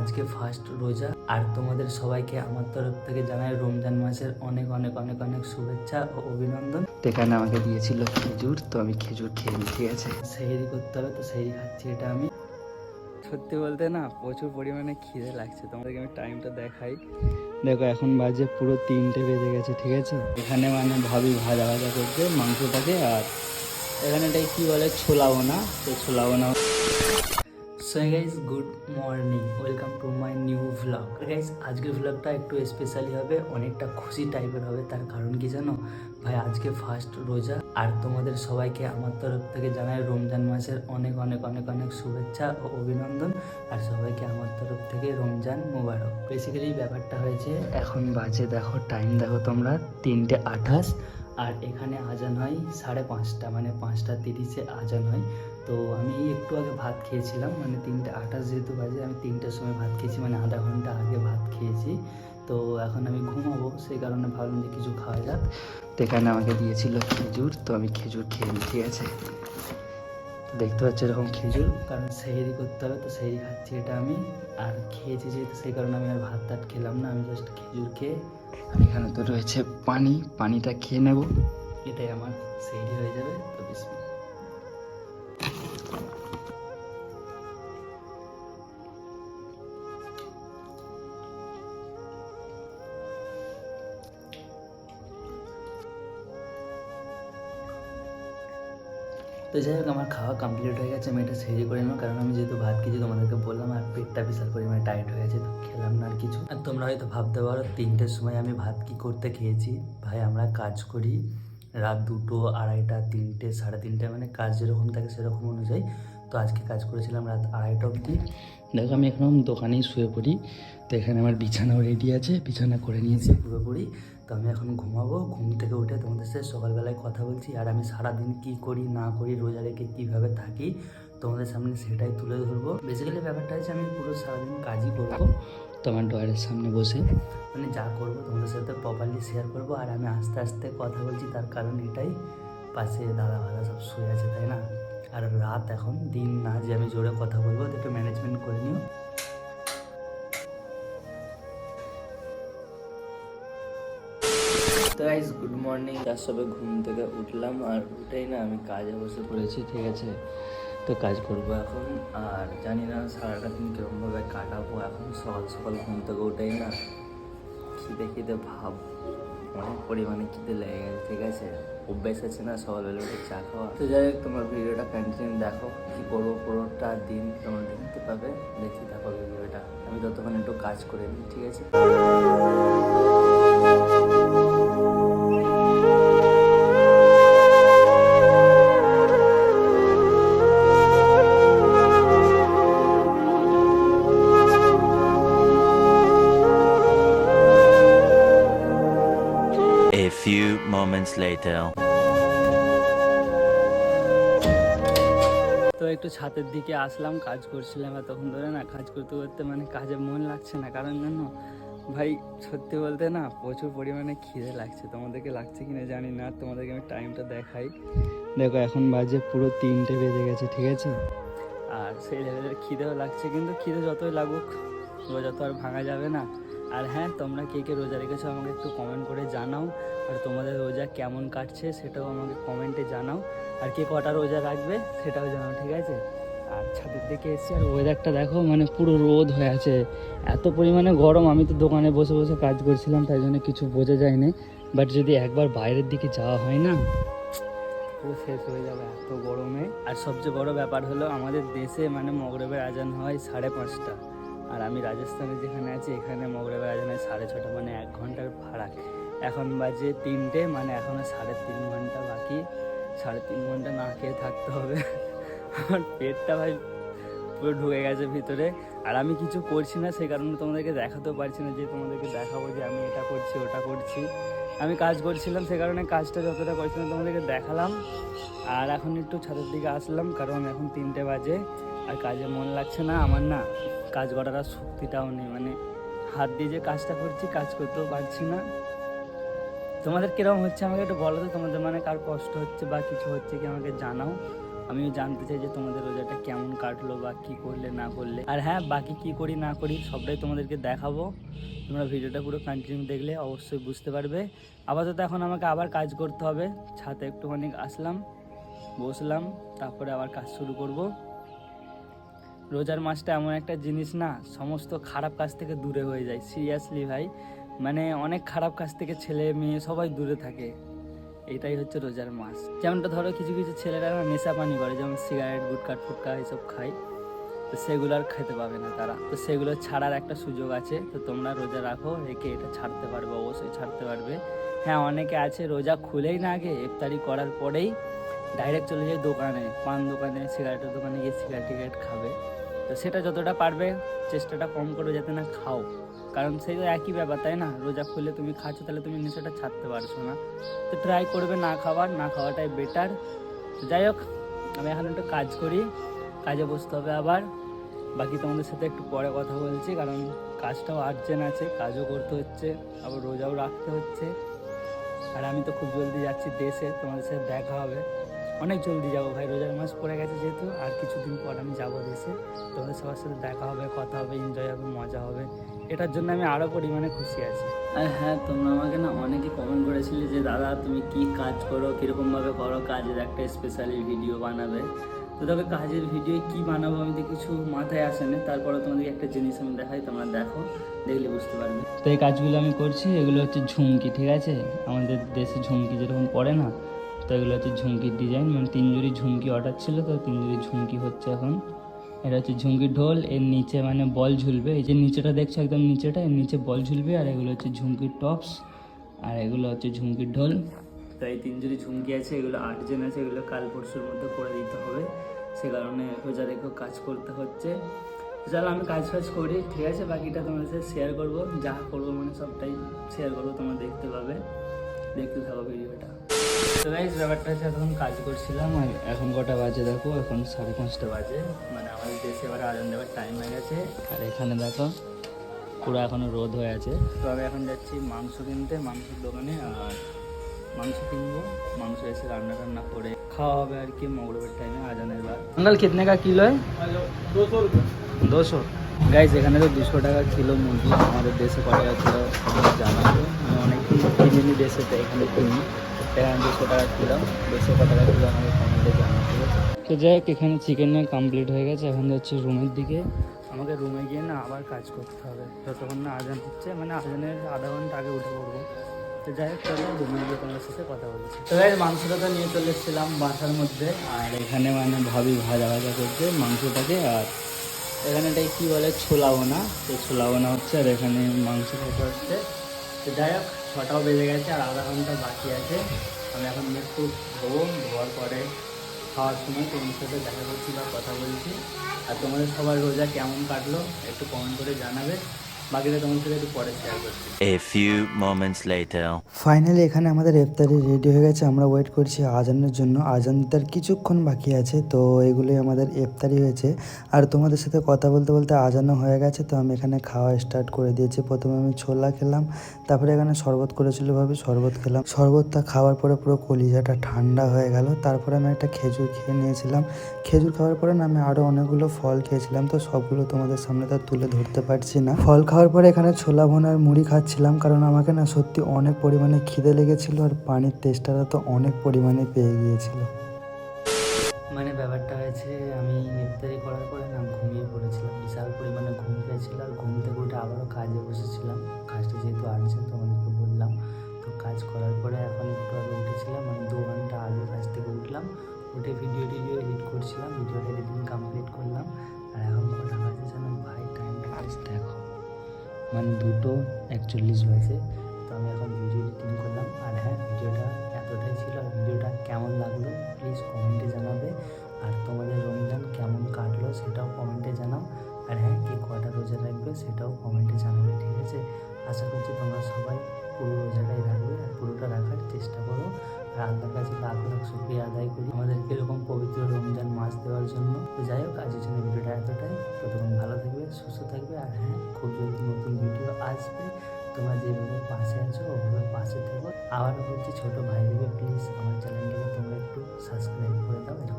আজকে ফার্স্ট রোজা। আর তোমাদের সবাইকে আমার তরফ থেকে জানাই রমজান মাসের অনেক অনেক অনেক অনেক শুভেচ্ছা ও অভিনন্দন। এখানে আমাকে দিয়েছিল খেজুর তো আমি খেজুর খেয়ে নিই ঠিক আছে? সেহেরি করতে হবে তো সেহেরি খাচ্ছি এটা আমি। সত্যি বলতে না প্রচুর পরিমাণে খিদে লাগছে। তোমাদেরকে আমি টাইমটা দেখাই। দেখো এখন বাজে পুরো তিনটে বেজে গেছে ঠিক আছে? এখানে মানে ভাবি ভাজা ভাজা করছে মাংসটাকে আর এখানে এটাকে কী বলে ছোলাও না? তো ছোলাও না so guys good morning welcome to my new vlog guys আজকের ভ্লগটা একটু স্পেশালি হবে, অনেকটা খুশি টাইপের হবে, তার কারণ কি জানো? ভাই, আজকে ফার্স্ট রোজা, আর তোমাদের সবাইকে আমার তরফ থেকে জানাই রমজান মাসের অনেক অনেক অনেক অনেক শুভেচ্ছা ও অভিনন্দন, আর সবাইকে আমার তরফ থেকে রমজান মোবারক। বেসিক্যালি ব্যাপারটা হয়েছে, এখন বাজে দেখো টাইম দেখো তোমরা, তিনটে আঠাশ, আর এখানে আজান হয় সাড়ে পাঁচটা মানে পাঁচটা তিরিশে আজান হয়। তো আমি একটু আগে ভাত খেয়েছিলাম মানে তিনটে, আঠাশ যেহেতু বাজে, আমি তিনটের সময় ভাত খেয়েছি মানে আধা ঘণ্টা আগে ভাত খেয়েছি। তো এখন আমি ঘুমাবো, সেই কারণে ভাবলাম যে কিছু খাওয়া যাক। তো এখানে আমাকে দিয়েছিল খেজুর, তো আমি খেজুর খেয়ে নিই, ঠিক আছে? দেখতে পাচ্ছি এরকম খেজুর, কারণ সেহেরি করতে হবে, তো সেহেরি খাচ্ছি এটা আমি। আর খেয়েছি যেহেতু, সেই কারণে আমি আর ভাত টাত খেলাম না, আমি জাস্ট খেজুর খেয়ে আর এখানে তো রয়েছে পানি, পানিটা খেয়ে নেব। এটাই আমার সেহেরি হয়ে যাবে, তো বিসমিল্লাহ। তো যাই হোক, আমার খাওয়া কমপ্লিট হয়ে গেছে। আমি এটা সেরে করে নেব কারণ আমি যেহেতু ভাত খেয়েছি তোমাদেরকে বললাম, আর পেটটা বিশাল পরিমাণে টাইট হয়ে গেছে, তো খেলাম না আর কিছু। আর তোমরা হয়তো ভাবতে পারো, তিনটের সময় আমি ভাত কি করতে খেয়েছি। ভাই, আমরা কাজ করি রাত দুটো, আড়াইটা, তিনটে, সাড়ে তিনটে মানে কাজ যেরকম থাকে সেরকম অনুযায়ী। তো আজকে কাজ করেছিলাম রাত আড়াইটা অবধি। দেখো, আমি এখন দোকানেই শুয়ে পড়ি, তো এখানে আমার বিছানাও রেডি আছে, বিছানা করে নিয়েছি পুরোপুরি। তো আমি এখন ঘুমাবো। ঘুম থেকে উঠে তোমাদের সাথে সকালবেলায় কথা বলছি। আর আমি সারাদিন কি করি, না করি, রোজা রেখে কীভাবে থাকি, তোমাদের সামনে সেটাই তুলে ধরবো। বেসিক্যালি ব্যাপারটা হচ্ছে আমি পুরো সারাদিন কাজই করব তো আমার ডয়ারের সামনে বসে। মানে যা করব তোমাদের সাথে প্রপারলি শেয়ার করব। আর আমি আস্তে আস্তে কথা বলছি, তার কারণ এটাই। পাশে দাদা ভাদা সব শুয়ে আছে, তাই না? আর রাত এখন, দিন না যে আমি জোরে কথা বলব, তো একটু ম্যানেজমেন্ট করে নিও। তো গাইজ গুড মর্নিং তার সবে ঘুম থেকে উঠলাম আর উঠেই না আমি কাজে বসে পড়েছি, ঠিক আছে? তো কাজ করব এখন। আর জানি না সারাটা দিন কীরকমভাবে কাটাবো, এখন সকাল সকাল ঘুম থেকে উঠেই না খিদে খিদে ভাব, অনেক পরিমাণে খিদে লেগে গেছে, ঠিক আছে? অভ্যেস আছে না সকালবেলা উঠে চা খাওয়া। তো যাই হোক, তোমার ভিডিওটা কন্টিনিউ দেখো, কী করব পুরোটা দিন, তোমরা দেখতে পাবে দেখতে থাকো ভিডিওটা। আমি ততক্ষণ একটু কাজ করে নিই, ঠিক আছে? তো একটু ছাদের দিকে আসলাম, কাজ করছিলাম এতক্ষণ ধরে না, কাজ করতে করতে মানে কাজে মন লাগছে না। কারণ জানো, ভাই, সত্যি বলতে না, প্রচুর পরিমাণে খিদে লাগছে। তোমাদেরকে লাগছে কিনা জানি না, তোমাদেরকে আমি টাইমটা দেখাই। দেখো, এখন বাজে পুরো তিনটে বেজে গেছে, ঠিক আছে? আর সেই লেভেলের খিদেও লাগছে, কিন্তু খিদে যতই লাগুক যত আর ভাঙা যাবে না আর হ্যাঁ তোমরা কে কে রোজা রেখেছো আমাকে একটু কমেন্ট করে জানাও। আর তোমাদের রোজা কেমন কাটছে সেটাও আমাকে কমেন্টে জানাও। আর কে কটা রোজা রাখবে সেটাও জানাও, ঠিক আছে? আর ছাদের দিকে এসেছি, আর ওয়েদারটা দেখো মানে পুরো রোদ হয়ে আছে। এত পরিমাণে গরম, আমি তো দোকানে বসে বসে কাজ করছিলাম, তাই জন্য কিছু বোঝা যায়নি। বাট যদি একবার বাইরের দিকে যাওয়া হয় না, পুরো শেষ হয়ে যাবে এত গরমে। আর সবচেয়ে বড় ব্যাপার হলো, আমাদের দেশে মানে মগরবের আজান হয় সাড়ে পাঁচটা। আর আমি রাজস্থানে যেখানে আছি, এখানে মগরবের আজান হয় সাড়ে ছটা মানে এক ঘণ্টার ফারাক। এখন বাজে তিনটে মানে এখনও সাড়ে তিন ঘণ্টা বাকি। সাড়ে তিন ঘণ্টা না খেয়ে থাকতে হবে। আমার পেটটা ভাই পুরো ঢুকে গেছে ভিতরে। আর আমি কিছু করছি না সেই কারণে তোমাদেরকে দেখাতেও পারছি না যে তোমাদেরকে দেখাবো যে আমি এটা করছি, ওটা করছি। আমি কাজ করছিলাম, সে কারণে কাজটা যতটা করছিলাম তোমাদেরকে দেখালাম। আর এখন একটু ছাদের দিকে আসলাম, কারণ এখন তিনটে বাজে। আর কাজে মন লাগছে না, আমার না কাজ করার আর শক্তিটাও নেই মানে হাত দিয়ে যে কাজটা করছি, কাজ করতেও পারছি না। তোমাদের কীরকম হচ্ছে আমাকে একটু বলো তো, তোমাদের মানে কার কষ্ট হচ্ছে বা কিছু হচ্ছে কি আমাকে জানাও। আমিও জানতে চাই যে তোমাদের রোজাটা কেমন কাটলো বা কি করলে, না করলে। আর হ্যাঁ বাকি কি করি, না করি, সবটাই তোমাদেরকে দেখাবো। তোমরা ভিডিওটা পুরো কন্টিনিউ দেখলে অবশ্যই বুঝতে পারবে। আপাতত এখন আমাকে আবার কাজ করতে হবে ছাতে একটুখানি আসলাম, বসলাম, তারপরে আবার কাজ শুরু করব। রোজার মাসটা এমন একটা জিনিস না, সমস্ত খারাপ কাজ থেকে দূরে হয়ে যায় সিরিয়াসলি ভাই। মানে অনেক খারাপ কাজ থেকে ছেলে মেয়ে সবাই দূরে থাকে। এটাই হচ্ছে রোজার মাস। যেমনটা ধরো কিছু কিছু ছেলেরা না নেশা পানি করে, যেমন সিগারেট গুটকাট ফুটকা এসব খায়। তো সেগুলো আর খেতে পাবে না তারা। তো সেগুলো ছাড়ার একটা সুযোগ আছে। তো তোমরা রোজা রাখো, রেখে এটা ছাড়তে পারবে, অবশ্যই ছাড়তে পারবে। হ্যাঁ অনেকে আছে রোজা খুলেই না আগে, ইফতারি করার পরেই ডাইরেক্ট চলে যায় দোকানে। পান দোকানে সিগারেটের দোকানে গিয়ে সিগারেট টিগারেট খাবে। তো সেটা যতটা পারবে চেষ্টাটা কম করো যাতে না খাও। কারণ সেই তো একই ব্যাপার, তাই না? রোজা খুলে তুমি খাচ্ছ, তাহলে তুমি নেশাটা ছাড়তে পারছ না। তো ট্রাই করবে না খাওয়ার, না খাওয়াটাই বেটার যাই হোক, আমি এখন একটু কাজ করি, কাজে বসতে হবে আবার। বাকি তোমাদের সাথে একটু পরে কথা বলছি, কারণ কাজটাও আর্জেন্ট আছে, কাজও করতে হচ্ছে, আবার রোজাও রাখতে হচ্ছে। আর আমি তো খুব জলদি যাচ্ছি দেশে, তোমাদের সাথে দেখা হবে। অনেক জলদি যাব ভাই, রোজার মাস পড়ে গেছে যেহেতু, আর কিছুদিন পর আমি যাব দেশে। তোমাদের সবার সাথে দেখা হবে, কথা হবে এনজয় হবে, মজা হবে। এটার জন্য আমি আরও পরিমাণে খুশি আছি। আর হ্যাঁ তোমরা আমাকে না অনেকে কমেন্ট করেছিলে যে, দাদা, তুমি কি কাজ করো? কীরকমভাবে করো? কাজের একটা স্পেশালি ভিডিও বানাবে। তো তবে কাজের ভিডিও কি বানাবো আমি তো কিছু মাথায় আসে না তারপরে তোমাদেরকে একটা জিনিস আমি দেখাই, তোমরা দেখো, দেখলে বুঝতে পারবে। তো এই কাজগুলো আমি করছি, এগুলো হচ্ছে ঝুমকি, ঠিক আছে? আমাদের দেশে ঝুমকি যেরকম পড়ে না তো এগুলো হচ্ছে ঝুমকির ডিজাইন মানে তিন জুড়ি ঝুমকি অর্ডার ছিল তো তিন জুড়ি ঝুমকি হচ্ছে এখন। এটা হচ্ছে ঝুমকির ঢোল, এর নিচে মানে বল ঝুলবে। এই যে নিচেটা দেখছ একদম নিচেটা, এর নিচে বল ঝুলবে, আর এগুলো হচ্ছে ঝুমকির টপস আর এগুলো হচ্ছে ঝুমকির ঢোল। তো এই তিন জুড়ি ঝুমকি আছে, এগুলো আটজন আছে, এগুলো কাল পরশুর মধ্যে করে দিতে হবে। সে কারণে রোজা রেখেও কাজ করতে হচ্ছে। চলো আমি কাজ ফাজ করি, ঠিক আছে? বাকিটা তোমাদের সাথে শেয়ার করব। যা করব মানে সবটাই শেয়ার করব, তোমরা দেখতে পাবে। দেখতে থাকো ভিডিওটা তো গাইজ ব্যাপারটা হচ্ছে এতক্ষণ কাজ করছিলাম আর এখন কটা বাজে দেখো এখন সাড়ে পাঁচটা বাজে। মানে আমাদের দেশে এবার আজান দেওয়ার টাইম হয়ে গেছে। আর এখানে দেখো পুরো এখনও রোদ হয়ে আছে। তো আমি এখন যাচ্ছি মাংস কিনতে মাংসের দোকানে আর মাংস কিনবো। মাংস এসে রান্না টান্না করে খাওয়া হবে আর কি মগরবের টাইমে আজানের বার। আঙ্কাল কিতনে কা কিলো দুশো গাইজ এখানে তো দুশো টাকা কিলো মুরগি। আমাদের দেশে কত টাকা কিলো জানা আছে। আমি অনেকদিন কিনিনি দেশে তো এখানে কিনি। এখানে দুশো টাকা দেশে টাকা কিলো আমাকে তো যাই হোক, এখানে চিকেন নিয়ে কমপ্লিট হয়ে গেছে। এখন যাচ্ছি রুমের দিকে। আমাকে রুমে গিয়ে না আবার কাজ করতে হবে। যতক্ষণ না আজান হচ্ছে মানে আজানের আধা ঘণ্টা আগে উঠে পড়ব। তো যাই হোক চলো রুমে গিয়ে তোমার সাথে কথা বলছি। তো গাইজ মাংসটা তো নিয়ে চলে এসেছিলাম বাসার মধ্যে। আর এখানে মানে ভাবি ভাজা ভাজা করছে মাংসটাকে। আর এখানে এটাই কী বলে ছোলা বোনা তো ছোলা বোনা হচ্ছে, আর এখানে মাংস খেতে হচ্ছে। তো যাই হোক ছটাও বেজে গেছে আর আধা ঘণ্টা বাকি আছে। আমি এখন একটু ধোবো, ধোয়ার পরে খাওয়ার সময় তোমার সাথে দেখা করছি বা কথা বলছি। আর তোমাদের সবার রোজা কেমন কাটলো একটু কমেন্ট করে জানাবে। বাকিটা তোমার সাথে একটু পরে শেয়ার করছি। Moments later. ফাইনালি এখানে আমাদের ইফতারি রেডি হয়ে গেছে আমরা ওয়েট করছি আজানের জন্য। আজান দিতে আর কিছুক্ষণ বাকি আছে তো এগুলোই আমাদের ইফতারি হয়েছে। আর তোমাদের সাথে কথা বলতে বলতে আজানও হয়ে গেছে তো আমি এখানে খাওয়া স্টার্ট করে দিয়েছি। প্রথমে আমি ছোলা খেলাম তারপরে এখানে শরবত করেছিল ভাবে শরবত খেলাম। শরবতটা খাওয়ার পরে পুরো কলিজাটা ঠান্ডা হয়ে গেল তারপরে আমি একটা খেজুর খেয়ে নিয়েছিলাম। খেজুর খাওয়ার পরে না আমি আরও অনেকগুলো ফল খেয়েছিলাম তো সবগুলো তোমাদের সামনে তো আর তুলে ধরতে পারছি না। ফল খাওয়ার পরে এখানে ছোলা ভোনার মুড়ি খাচ্ছিলাম, কারণ আমাকে না সত্যি অনেক পরিমাণে খিদে লেগেছিল আর পানির তেষ্টাটা তো অনেক পরিমাণে পেয়ে গিয়েছিল। মানে ব্যাপারটা হয়েছে, আমি ইফতারি করার পরে না ঘুমিয়ে পড়েছিলাম, বিশাল পরিমাণে ঘুম পেয়েছিল আর ঘুম থেকে উঠে আবারও কাজে বসেছিলাম। কাজটা যেহেতু আনছে তোমাদেরকে বললাম। তো কাজ করার পরে এখন একটু আগে উঠেছিলাম মানে দু ঘণ্টা আগে কাজ থেকে উঠলাম, উঠে ভিডিও টিডিও এডিট করছিলাম ভিডিও এডিটিং কমপ্লিট করলাম, আর এখন কটা বাজে মানে দুটো একচল্লিশ বাজে তো আমি এখন আদায় করি। আমাদেরকে এরকম পবিত্র রমজান মাছ দেওয়ার জন্য। তো যাই হোক, আজকের জন্য ভিডিওটা এতটাই। ততক্ষণ ভালো থাকবে, সুস্থ থাকবে, আর হ্যাঁ খুব জলদি নতুন ভিডিও আসবে। তোমরা যেভাবে পাশে আছো, ওভাবে পাশে থেকো। আবার বলছি, ছোটো ভাই প্লিজ আমার চ্যানেলটাকে তোমরা একটু সাবস্ক্রাইব করে দাও।